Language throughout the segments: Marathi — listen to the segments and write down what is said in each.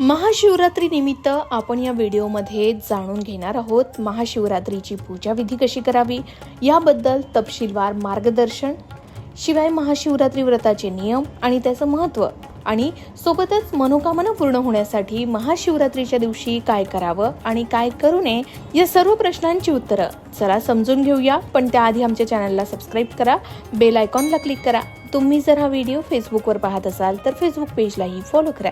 महाशिवरात्रीनिमित्त आपण या व्हिडिओमध्ये जाणून घेणार आहोत महाशिवरात्रीची पूजा विधी कशी करावी याबद्दल तपशीलवार मार्गदर्शन शिवाय महाशिवरात्री व्रताचे नियम आणि त्याचं महत्त्व आणि सोबतच मनोकामना पूर्ण होण्यासाठी महाशिवरात्रीच्या दिवशी काय करावं आणि काय करू नये या सर्व प्रश्नांची उत्तरं चला समजून घेऊया. पण त्याआधी आमच्या चॅनलला सबस्क्राईब करा बेल आयकॉनला क्लिक करा. तुम्ही जर हा व्हिडिओ फेसबुकवर पाहत असाल तर फेसबुक पेजलाही फॉलो करा.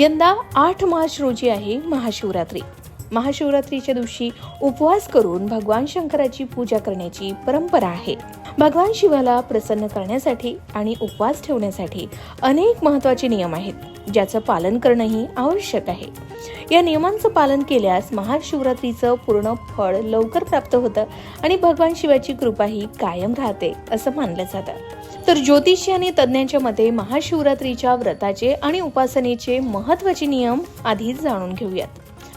यंदा आठ मार्च रोजी आहे महाशिवरात्री. महाशिवरात्रीच्या दिवशी उपवास करून भगवान शंकराची पूजा करण्याची परंपरा आहे. भगवान शिवाला प्रसन्न करण्यासाठी आणि उपवास ठेवण्यासाठी अनेक महत्त्वाचे नियम आहेत. ज्याचं पालन करणंही आवश्यक आहे. या नियमांचं पालन केल्यास महाशिवरात्रीचं पूर्ण फळ लवकर प्राप्त होतं आणि भगवान शिवाची कृपाही कायम राहते असं मानलं जातं. तर ज्योतिषी आणि तज्ज्ञांच्या मते महाशिवरात्रीच्या व्रताचे आणि उपासनेचे महत्त्वाचे नियम आधीच जाणून घेऊयात.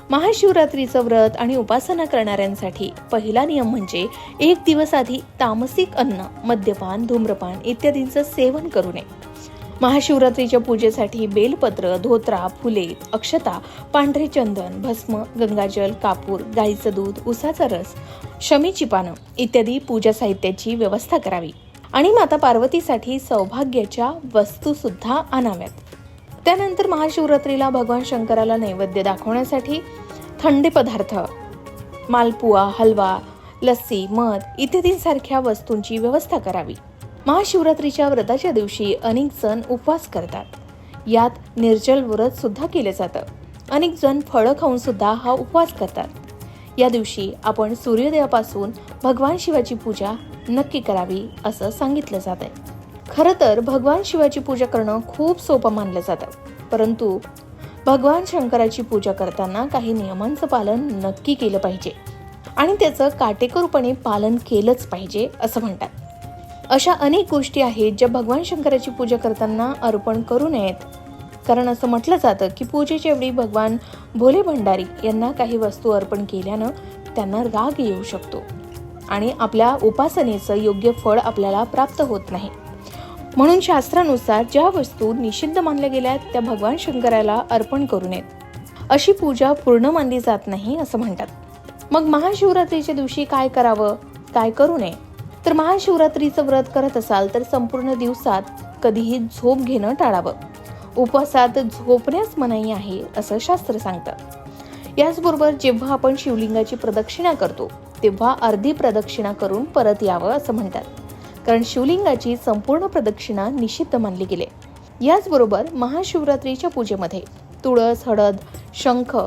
महाशिवरात्रीचं व्रत आणि उपासना करणाऱ्यांसाठी पहिला नियम म्हणजे एक दिवस आधी तामसिक अन्न मद्यपान धूम्रपान इत्यादींचं सेवन करू नये. महाशिवरात्रीच्या पूजेसाठी बेलपत्र धोत्रा फुले अक्षता पांढरे चंदन भस्म गंगाजल कापूर गाईचं दूध उसाचा रस शमीची पानं इत्यादी पूजा साहित्याची व्यवस्था करावी. आणि माता पार्वतीसाठी सौभाग्याच्या वस्तूसुद्धा आणाव्यात. त्यानंतर महाशिवरात्रीला भगवान शंकराला नैवेद्य दाखवण्यासाठी थंडे पदार्थ मालपुआ हलवा लस्सी मध इत्यादींसारख्या वस्तूंची व्यवस्था करावी. महाशिवरात्रीच्या व्रताच्या दिवशी अनेक जण उपवास करतात. यात निर्जल व्रत सुद्धा केलं जातं. अनेक जण फळं खाऊन सुद्धा हा उपवास करतात. या दिवशी आपण सूर्योदयापासून भगवान शिवाची पूजा नक्की करावी असं सांगितलं जात आहे खरं तर भगवान शिवाची पूजा करणं खूप सोपं मानलं जातं. परंतु भगवान शंकराची पूजा करताना काही नियमांचं पालन नक्की केलं पाहिजे. आणि त्याचं काटेकोरपणे पालन केलंच पाहिजे असं म्हणतात. अशा अनेक गोष्टी आहेत ज्या भगवान शंकराची पूजा करताना अर्पण करू नयेत. कारण असं म्हटलं जातं की पूजेच्या वेळी भगवान भोले भंडारी यांना काही वस्तू अर्पण केल्यानं त्यांना राग येऊ शकतो आणि आपल्या उपासनेचं योग्य फळ आपल्याला प्राप्त होत नाही. म्हणून शास्त्रानुसार ज्या वस्तू निषिद्ध मानल्या गेल्या त्या भगवान शंकराला अर्पण करू नयेत. अशी पूजा पूर्ण मानली जात नाही असं म्हणतात. मग महाशिवरात्रीच्या दिवशी काय करावं? काय करू नये? तर महाशिवरात्रीचं व्रत करत असाल तर संपूर्ण दिवसात कधीही झोप घेणं टाळावं. उपवासात झोपण्यास मनाई आहे असं शास्त्र सांगतं. याचबरोबर जेव्हा आपण शिवलिंगाची प्रदक्षिणा करतो तेव्हा अर्धी प्रदक्षिणा करून परत यावं असं म्हणतात. कारण शिवलिंगाची संपूर्ण प्रदक्षिणा निषिद्ध मानली गेली. याचबरोबर महाशिवरात्रीच्या पूजेमध्ये तुळस हळद शंख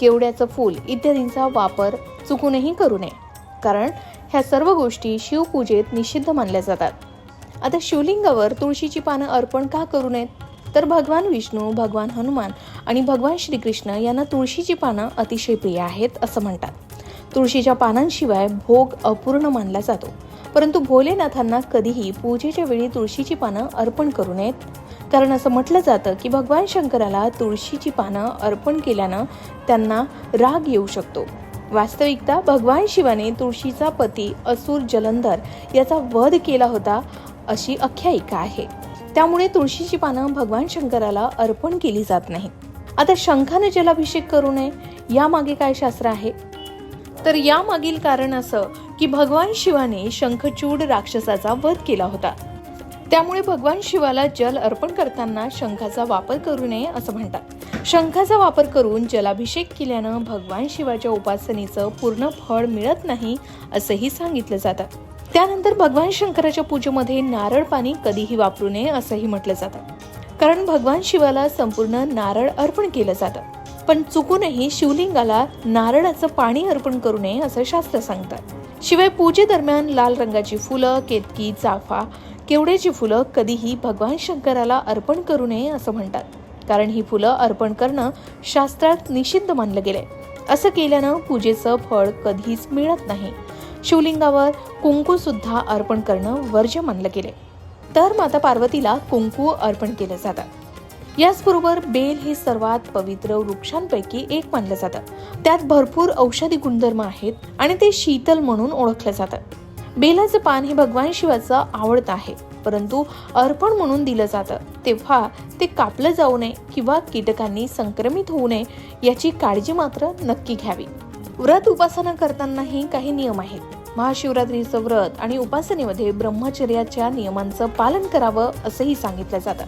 केवड्याचं फूल इत्यादींचा वापर चुकूनही करू नये. कारण ह्या सर्व गोष्टी शिवपूजेत निषिद्ध मानल्या जातात. आता शिवलिंगावर तुळशीची पानं अर्पण का करू नयेत? तर भगवान विष्णू भगवान हनुमान आणि भगवान श्रीकृष्ण यांना तुळशीची पानं अतिशय प्रिय आहेत असं म्हणतात. तुळशीच्या पानांशिवाय भोग अपूर्ण मानला जातो. परंतु भोलेनाथांना कधीही पूजेच्या वेळी तुळशीची पानं अर्पण करू नयेत? कारण असं म्हटलं जातं की भगवान शंकराला तुळशीची पानं अर्पण केल्यानं त्यांना राग येऊ शकतो. वास्तविकता भगवान शिवाने तुळशीचा पती असुर जलंधर याचा वध केला होता अशी आख्यायिका आहे. त्यामुळे तुळशीची पानं भगवान शंकराला अर्पण केली जात नाहीत आता शंखाने जलाभिषेक करू नये यामागे काय शास्त्र आहे? तर यामागील कारण असं की भगवान शिवाने शंखचूड राक्षसाचा वध केला होता. त्यामुळे भगवान शिवाला जल अर्पण करताना शंखाचा वापर करू नये असं म्हणतात. शंखाचा वापर करून जलाभिषेक केल्यानं भगवान शिवाच्या उपासनेचं पूर्ण फळ मिळत नाही असंही सांगितलं जातं. त्यानंतर भगवान शंकराच्या पूजेमध्ये नारळ पाणी कधीही वापरू नये असंही म्हटलं जातं. कारण भगवान शिवाला संपूर्ण नारळ अर्पण केलं जातं. पण चुकूनही शिवलिंगाला नारळाचं पाणी अर्पण करू नये असं शास्त्र सांगतात शिवाय पूजेदरम्यान लाल रंगाची फुलं केतकी चाफा केवड्याची फुलं कधीही भगवान शंकराला अर्पण करू नये असं म्हणतात. कारण ही फुलं अर्पण करणं शास्त्रात निषिद्ध मानलं गेलंय. असं केल्यानं पूजेचं फळ कधीच मिळत नाही. शिवलिंगावर कुंकू सुद्धा अर्पण करणं वर्ज्य मानलं गेले तर माता पार्वतीला कुंकू अर्पण केलं जातं. याचबरोबर बेल हे सर्वात पवित्र वृक्षांपैकी एक मानलं जातं. त्यात भरपूर औषधी गुणधर्म आहेत आणि ते शीतल म्हणून ओळखलं जातं. बेलाचं पान हे भगवान शिवाचं आवडतं आहे. परंतु अर्पण म्हणून दिलं जातं. तेव्हा ते कापलं जाऊ नये किंवा कीटकांनी संक्रमित होऊ नये याची काळजी मात्र नक्की घ्यावी. व्रत उपासना करतानाही काही नियम आहेत. महाशिवरात्रीचं व्रत आणि उपासनेमध्ये ब्रह्मचर्याच्या नियमांचं पालन करावं असंही सांगितलं जातं.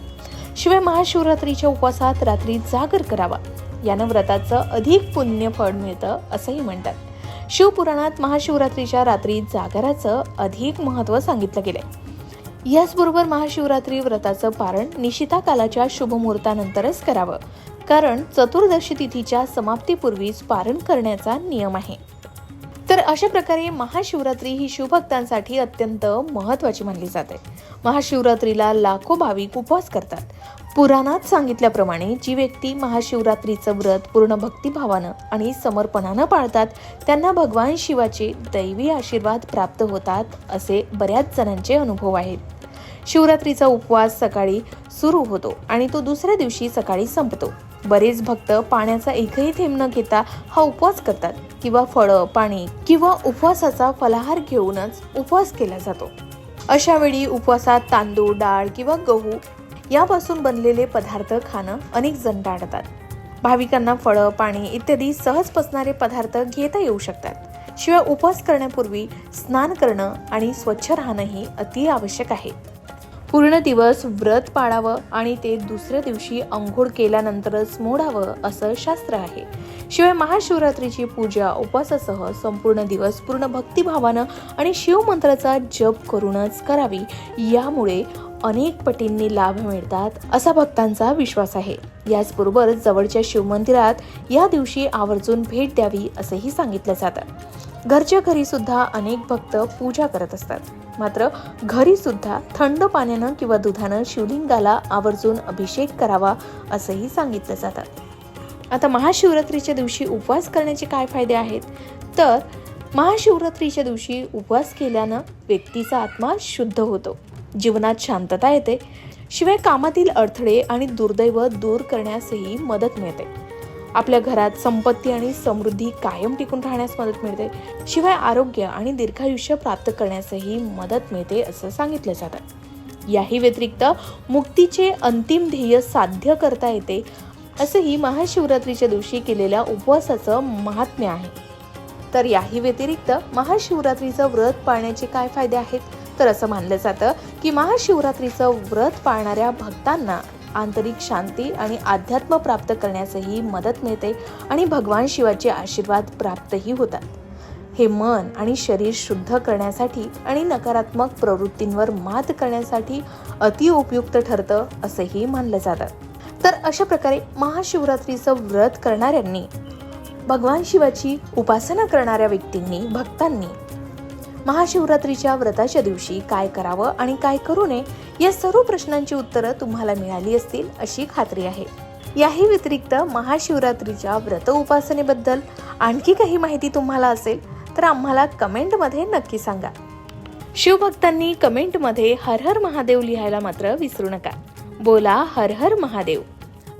शिवाय महाशिवरात्रीच्या उपासात रात्री जागर करावा. यानं व्रताचं अधिक पुण्य फळ मिळतं असंही म्हणतात. शिवपुराणात महाशिवरात्रीच्या रात्री जागराचं अधिक महत्त्व सांगितलं गेलंय. याचबरोबर महाशिवरात्री व्रताचं पारण निशिता कालाच्या शुभमुहूर्तानंतरच करावं कारण चतुर्दशी तिथीच्या समाप्तीपूर्वीच पारण करण्याचा नियम आहे. तर अशा प्रकारे महाशिवरात्री ही शिवभक्तांसाठी अत्यंत महत्त्वाची मानली जाते. महाशिवरात्रीला लाखो भाविक उपवास करतात. पुराणात सांगितल्याप्रमाणे जी व्यक्ती महाशिवरात्रीचं व्रत पूर्ण भक्तिभावानं आणि समर्पणानं पाळतात त्यांना भगवान शिवाचे दैवी आशीर्वाद प्राप्त होतात असे बऱ्याच जणांचे अनुभव आहेत. शिवरात्रीचा उपवास सकाळी सुरू होतो आणि तो दुसऱ्या दिवशी सकाळी संपतो. बरेच भक्त पाण्याचा एकही थेंब न घेता हा उपवास करतात किंवा फळं पाणी किंवा उपवासाचा फलाहार घेऊनच उपवास केला जातो. अशा वेळी उपवासात तांदूळ डाळ किंवा गहू यापासून बनलेले पदार्थ खाणं अनेक जण टाळतात. भाविकांना फळं पाणी इत्यादी सहज पसणारे पदार्थ घेता येऊ शकतात. शिवाय उपवास करण्यापूर्वी स्नान करणं आणि स्वच्छ राहणंही अति आवश्यक आहे. पूर्ण दिवस व्रत पाळावं आणि ते दुसऱ्या दिवशी अंघोळ केल्यानंतरच मोडावं असं शास्त्र आहे. शिवाय महाशिवरात्रीची पूजा उपवासासह संपूर्ण दिवस पूर्ण भक्तिभावानं आणि शिवमंत्राचा जप करूनच करावी. यामुळे अनेक पटींनी लाभ मिळतात असा भक्तांचा विश्वास आहे. याचबरोबर जवळच्या शिवमंदिरात या दिवशी आवर्जून भेट द्यावी असंही सांगितलं जातं. घरच्या घरी सुद्धा अनेक भक्त पूजा करत असतात. मात्र घरी सुद्धा थंड पाण्यानं किंवा दुधानं शिवलिंगाला आवर्जून अभिषेक करावा असंही सांगितलं जातं. आता महाशिवरात्रीच्या दिवशी उपवास करण्याचे काय फायदे आहेत? तर महाशिवरात्रीच्या दिवशी उपवास केल्यानं व्यक्तीचा आत्मा शुद्ध होतो. जीवनात शांतता येते. शिवाय कामातील अडथळे आणि दुर्दैव दूर करण्यासही मदत मिळते. आपल्या घरात संपत्ती आणि समृद्धी कायम टिकून राहण्यास मदत मिळते. शिवाय आरोग्य आणि दीर्घायुष्य प्राप्त करण्यासही मदत मिळते असं सांगितलं जातं. याही व्यतिरिक्त मुक्तीचे अंतिम ध्येय साध्य करता येते असंही महाशिवरात्रीच्या दिवशी केलेल्या उपवासाचं महात्म्य आहे. तर याही व्यतिरिक्त महाशिवरात्रीचं व्रत पाळण्याचे काय फायदे आहेत? तर असं मानलं जातं की महाशिवरात्रीचं व्रत पाळणाऱ्या भक्तांना आंतरिक शांती आणि अध्यात्म प्राप्त करण्यासही मदत मिळते आणि भगवान शिवाचे आशीर्वाद प्राप्तही होतात. हे मन आणि शरीर शुद्ध करण्यासाठी आणि नकारात्मक प्रवृत्तींवर मात करण्यासाठी अतिउपयुक्त ठरतं असंही मानलं जातं. तर अशा प्रकारे महाशिवरात्रीचं व्रत करणाऱ्यांनी भगवान शिवाची उपासना करणाऱ्या व्यक्तींनी भक्तांनी महाशिवरात्रीच्या व्रताच्या दिवशी काय करावं आणि काय करू नये या सर्व प्रश्नांची उत्तरं तुम्हाला मिळाली असतील अशी खात्री आहे. याही व्यतिरिक्त महाशिवरात्रीच्या व्रत उपासनेबद्दल आणखी काही माहिती तुम्हाला असेल तर आम्हाला कमेंटमध्ये नक्की सांगा. शिवभक्तांनी कमेंटमध्ये हर हर महादेव लिहायला मात्र विसरू नका. बोला हर हर महादेव.